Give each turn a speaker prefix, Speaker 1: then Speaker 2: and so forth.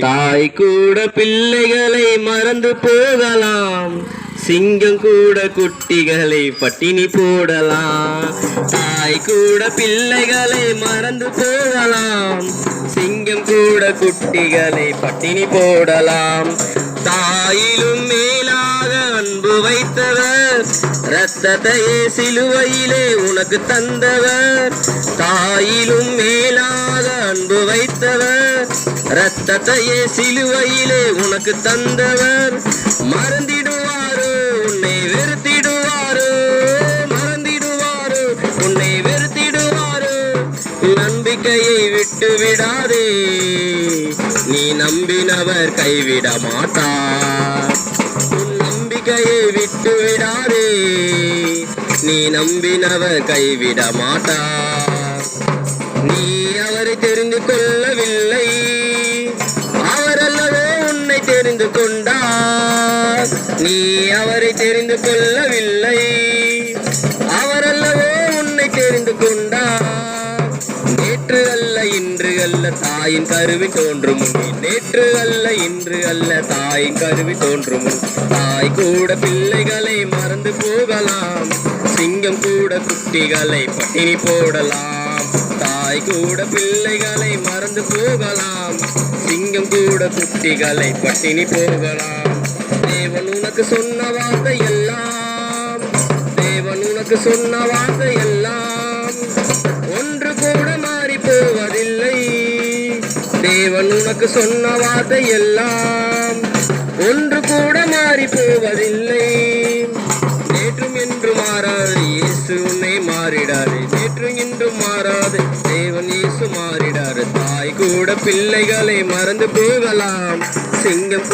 Speaker 1: தாய்.
Speaker 2: கூட பிள்ளைகளை மறந்து போகலாம். சிங்கம் கூட குட்டிகளை பட்டினி போடலாம். தாய் கூட பிள்ளைகளை மறந்து போகலாம். சிங்கம் கூட குட்டிகளை பட்டினி போடலாம். தாயிலும் மேலாக அன்பு வைத்தவர். ரத்தத்தையே சிலுவையிலே உனக்கு தந்தவர். தாயிலும் மேலாக அன்பு வைத்தவர். ரத்தத்தையே சிலுவையிலே உனக்கு தந்தவர். மறந்திடுவாரோ உன்னை வெறுத்திடுவாரோ. மறந்திடுவாரோ உன்னை வெறுத்திடுவாரோ. நம்பிக்கையை விட்டு விடாதே நீ நம்பினவர் கைவிட மாட்டார் உன் நம்பிக்கையை விட்டு விடாதே நீ நம்பினவர் கைவிட மாட்டார் நீ அவரை தெரிந்து கொள்ளவில்லை. தெரிந்து கொண்டார் நீ அவரை தெரிந்து கொள்ளவில்லை அவரல்லவோ உன்னை தெரிந்து கொண்டார் நேற்று அல்ல இன்று அல்ல தாயின் கருவி தோன்றும் நேற்று அல்ல இன்று அல்ல தாயின் கருவி தோன்றும் தாய் கூட பிள்ளைகளை மறந்து போகலாம். சிங்கம் கூட குட்டிகளை பட்டினி போடலாம். தாய் கூட பிள்ளைகளை மறந்து போகலாம். கூட குட்டிகளை பட்டினி போகலாம். தேவன் உனக்கு சொன்ன வார்த்தை எல்லாம் தேவன் உனக்கு சொன்ன வார்த்தை எல்லாம் ஒன்று கூட மாறி போவதில்லை. தேவன் உனக்கு சொன்ன வார்த்தை எல்லாம் ஒன்று கூட மாறி போவதில்லை. நேற்றும் என்று மாறாது இயேசு உன்னை மாறிடாது. நேற்றும் இன்றும் மாறாது கூட பிள்ளைகளை மறந்து போகலாம். சிங்கம்